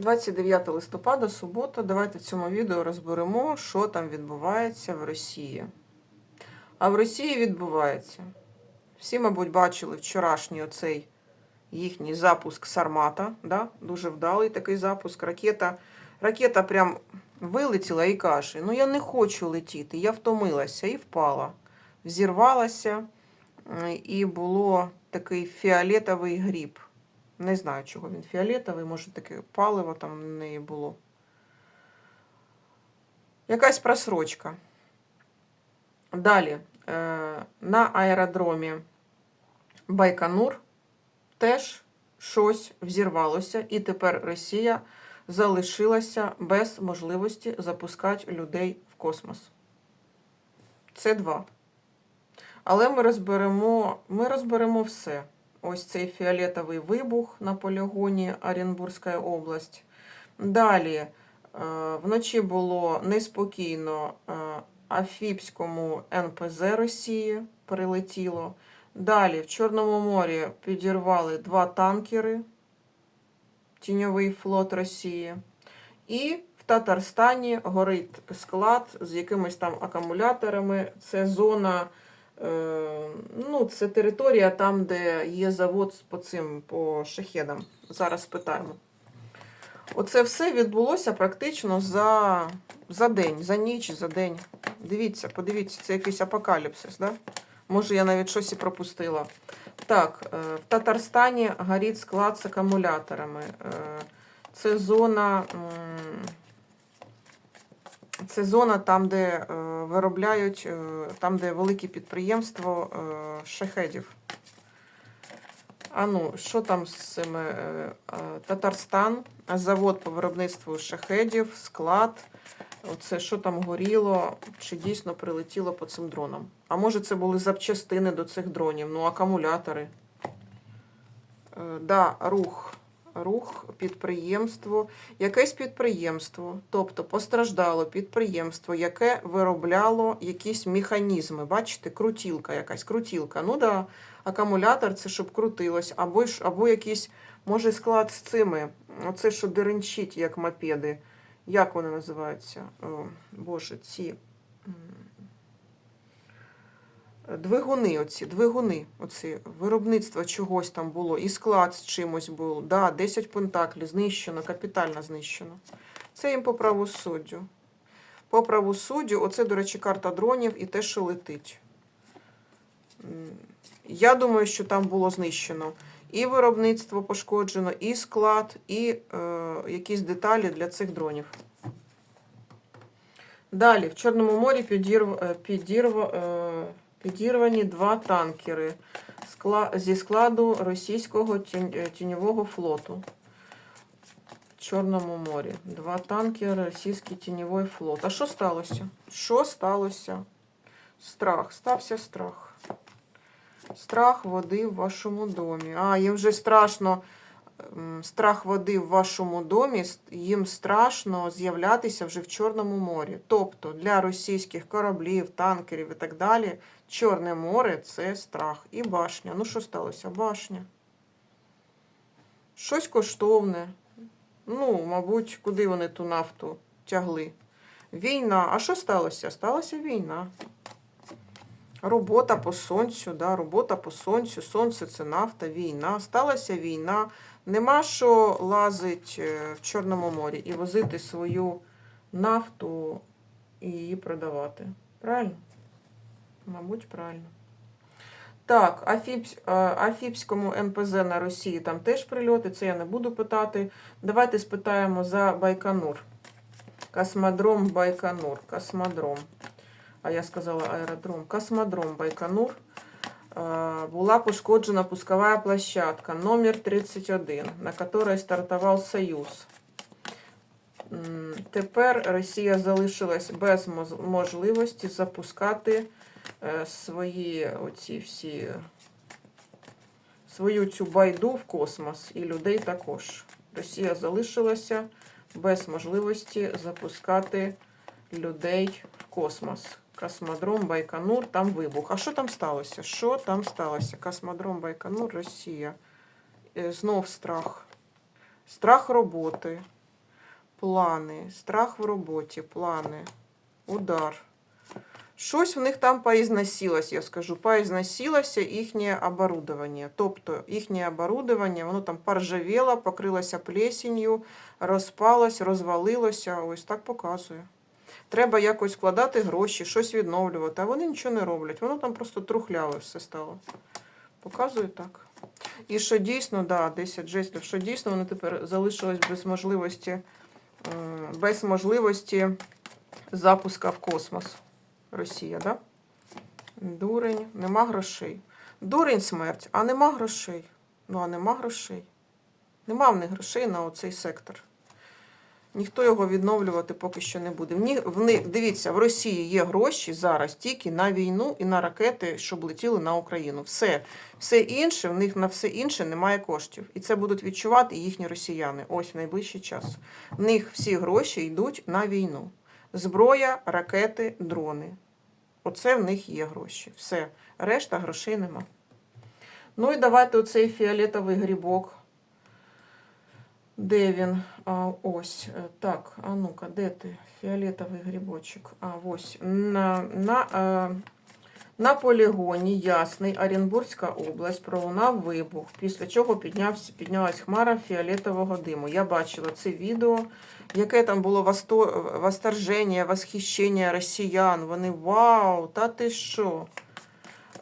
29 листопада, субота. Давайте в цьому відео розберемо, що там відбувається в Росії. А в Росії відбувається. Всі, мабуть, бачили вчорашній оцей їхній запуск Сармата. Да? Дуже вдалий такий запуск. Ракета, ракета прям вилетіла і каже: Ну я не хочу летіти, я втомилася і впала. Взірвалася, і було такий фіолетовий гріб. Не знаю, чого він фіолетовий, може таке паливо там в неї було. Якась просрочка. Далі. е, На аеродромі Байконур теж щось взірвалося, і тепер Росія залишилася без можливості запускати людей в космос. Це два. Але ми розберемо, ми розберемо все. Ось цей фіолетовий вибух на полігоні Оренбурзька область. Далі е, вночі було неспокійно е, Афіпському НПЗ Росії прилетіло. Далі в Чорному морі підірвали два танкери, Тіньовий флот Росії. І в Татарстані горить склад з якимись там акумуляторами. Це зона. Е, ну, це територія там, де є завод по цим по шахедам. Зараз питаємо. Оце все відбулося практично за, за день, за ніч, за день. Дивіться, подивіться, це якийсь апокаліпсис, да? Може, я навіть щось і пропустила. Так, е, в Татарстані горить склад з акумуляторами. Е, Це зона. Це зона там, де е, виробляють, е, там, де велике підприємство е, шахедів. А ну, що там з цими? Татарстан, завод по виробництву шахедів, склад. Оце що там горіло, чи дійсно прилетіло по цим дронам? А може це були запчастини до цих дронів, ну, акумулятори. Е, да, рух. Рух, підприємство, якесь підприємство, тобто постраждало підприємство, яке виробляло якісь механізми. Бачите, крутілка якась, крутілка. Ну да, акумулятор це щоб крутилось, або, або якийсь, може, склад з цими. Оце, що деренчить, як мопеди. Як вони називаються? О, Боже, ці. Двигуни, оці, двигуни, оці, виробництво чогось там було, і склад з чимось був. Да, 10 пентаклів знищено, капітально знищено. Це їм по правосуддю. По правосуддю, оце, до речі, карта дронів і те, що летить. Я думаю, що там було знищено і виробництво пошкоджено, і склад, і е, якісь деталі для цих дронів. Далі, в Чорному морі підірв, е, підірв, е, підірвані два танкери зі складу російського е, тіньового флоту. В Чорному морі. Два танкери, російський тіньовий флот. А що сталося? Що сталося? Страх. Стався страх. Страх води в вашому домі. А, їм вже страшно. Страх води в вашому домі, їм страшно з'являтися вже в Чорному морі. Тобто для російських кораблів, танкерів і так далі, Чорне море це страх. І башня. Ну, що сталося? Башня. Щось коштовне. Ну, мабуть, куди вони ту нафту тягли? Війна. А що сталося? Сталася війна. Робота по сонцю, да, робота по сонцю. Сонце це нафта, війна. Сталася війна. Нема що лазить е, в Чорному морі і возити свою нафту і її продавати. Правильно? Мабуть, правильно. Так, Афіпс, е, Афіпському НПЗ на Росії там теж прильоти, це я не буду питати. Давайте спитаємо за Байконур. Космодром Байконур. Космодром. А я сказала аеродром. Космодром Байконур. Була пошкоджена пусковая площадка номер 31, на которой стартував Союз. Тепер Росія залишилась без можливості запускати е, свої оці всі свою цю байду в космос і людей також. Росія залишилася без можливості запускати людей в космос. Космодром Байконур, там вибух. А що там сталося? Що там сталося? Космодром Байконур, Росія. Е, Знов страх. Страх роботи. плани, страх в роботі, плани, удар. Щось в них там поізносилось, я скажу, поізносилося їхнє оборудовання. Тобто їхнє оборудовання, воно там поржавіло, покрилося плесенью, розпалось, розвалилося. Ось так показує. Треба якось вкладати гроші, щось відновлювати, а вони нічого не роблять. Воно там просто трухляве все стало. Показую так. І що дійсно, да, 10 жестів, що дійсно вони тепер залишились без можливості, е, без можливості запуска в космос. Росія, да? Дурень, нема грошей. Дурень смерть, а нема грошей. Ну, а нема грошей. Нема в них грошей на оцей сектор. Ніхто його відновлювати поки що не буде. В них, в них, дивіться, в Росії є гроші зараз тільки на війну і на ракети, щоб летіли на Україну. Все. Все інше, в них на все інше немає коштів. І це будуть відчувати їхні росіяни. Ось в найближчий час. В них всі гроші йдуть на війну. Зброя, ракети, дрони. Оце в них є гроші. Все. Решта грошей нема. Ну і давайте оцей фіолетовий грибок. Де він? А, ось. е, Так, а ну-ка, де ти? Фіолетовий грибочок. А, ось. На, на, е, на полігоні Ясний, Оренбурзька область, пролунав вибух, після чого піднявся, піднялась хмара фіолетового диму. Я бачила це відео, яке там було восто, восторження, восхищення росіян. Вони вау, та ти що?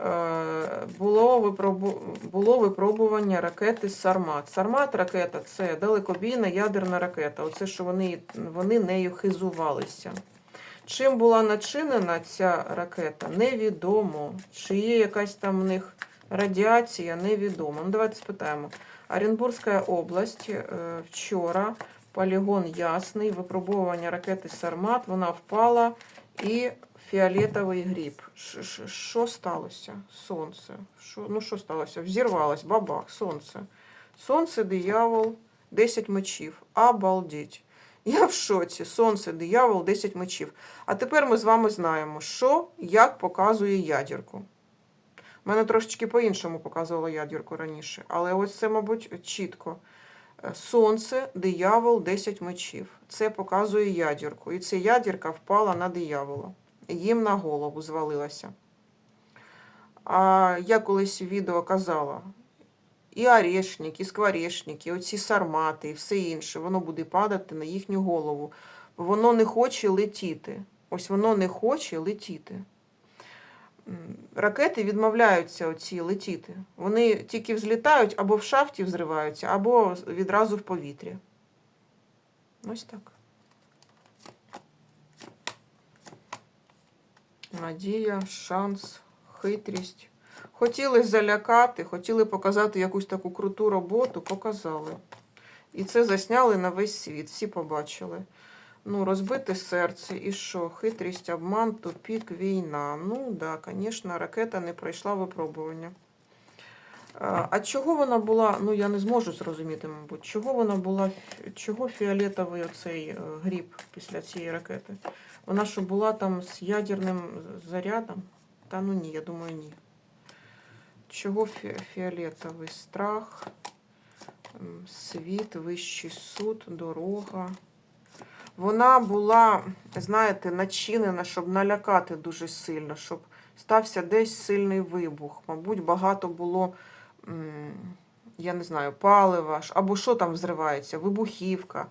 Е, було, випробу... було випробування ракети Сармат. Сармат ракета це далекобійна ядерна ракета. Оце що вони, вони нею хизувалися. Чим була начинена ця ракета, невідомо. Чи є якась там в них радіація, невідомо. Ну, давайте спитаємо. Оренбурзька область е, вчора, полігон Ясний, випробування ракети Сармат, вона впала і фіолетовий гріб. Що сталося? Сонце. Що, ну що сталося? Взірвалось, бабах, сонце. Сонце, диявол, 10 мечів. Обалдіть. Я в шоці. Сонце, диявол, 10 мечів. А тепер ми з вами знаємо, що як показує ядірку. У мене трошечки по-іншому показувала ядірку раніше, але ось це, мабуть, чітко. Е, Сонце, диявол, 10 мечів. Це показує ядірку. І ця ядірка впала на диявола. Їм на голову звалилася. А я колись в відео казала, і орешник, і скворечник, і оці сармати, і все інше, воно буде падати на їхню голову. Воно не хоче летіти. Ось воно не хоче летіти. Ракети відмовляються оці летіти. Вони тільки взлітають або в шахті взриваються, або відразу в повітрі. Ось так. Надія, шанс, хитрість. Хотіли залякати, хотіли показати якусь таку круту роботу, показали. І це засняли на весь світ, всі побачили. Ну, розбите серце, і що? Хитрість, обман, тупік, війна. Ну, да, звісно, ракета не пройшла випробування. А чого вона була, ну я не зможу зрозуміти, мабуть, чого вона була, чого фіолетовий оцей е, гріб після цієї ракети? Вона що була там з ядерним зарядом? Та ну ні, я думаю, ні. Чого фі- фіолетовий страх, світ, вищий суд, дорога. Вона була, знаєте, начинена, щоб налякати дуже сильно, щоб стався десь сильний вибух. Мабуть, багато було, я не знаю, палива, або що там взривається, вибухівка.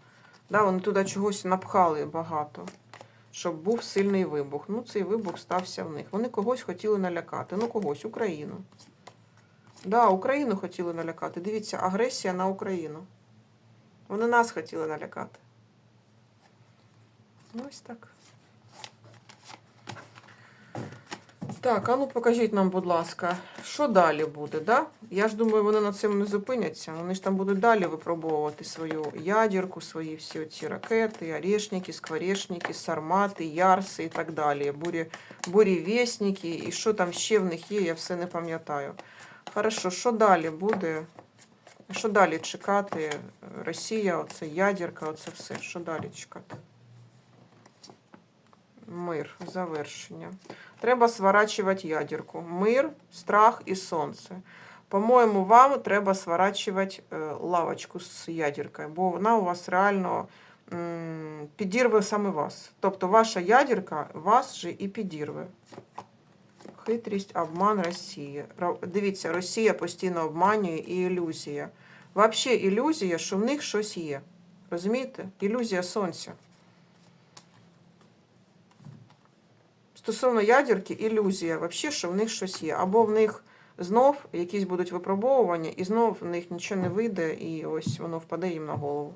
Да, вони туди чогось напхали багато, щоб був сильний вибух. Ну, цей вибух стався в них. Вони когось хотіли налякати. Ну, когось, Україну. Да, Україну хотіли налякати. Дивіться, агресія на Україну. Вони нас хотіли налякати. Ну, ось так. Так, а ну покажіть нам, будь ласка, що далі буде, да? Я ж думаю, вони на цьому не зупиняться. Вони ж там будуть далі випробовувати свою ядерку, свої всі ці ракети, орешники, скворечники, сармати, ярси і так далі. Бурі, бурєвєсники, і що там ще в них є, я все не пам'ятаю. Хорошо, що далі буде? Що далі чекати? Росія, оце ядерка, оце все. Що далі чекати? Мир, завершення. Треба сворачувати ядерку. Мир, страх і сонце. По-моєму, вам треба сворачувати е, лавочку з ядеркою, бо вона у вас реально підірве саме вас. Тобто ваша ядерка вас же і підірве. Хитрість, обман Росії. Дивіться, Росія постійно обманює і ілюзія. Взагалі ілюзія, що в них щось є. Розумієте? Ілюзія сонця. Стосовно ядерки, ілюзія, взагалі, що в них щось є. Або в них знов якісь будуть випробовування, і знов в них нічого не вийде, і ось воно впаде їм на голову.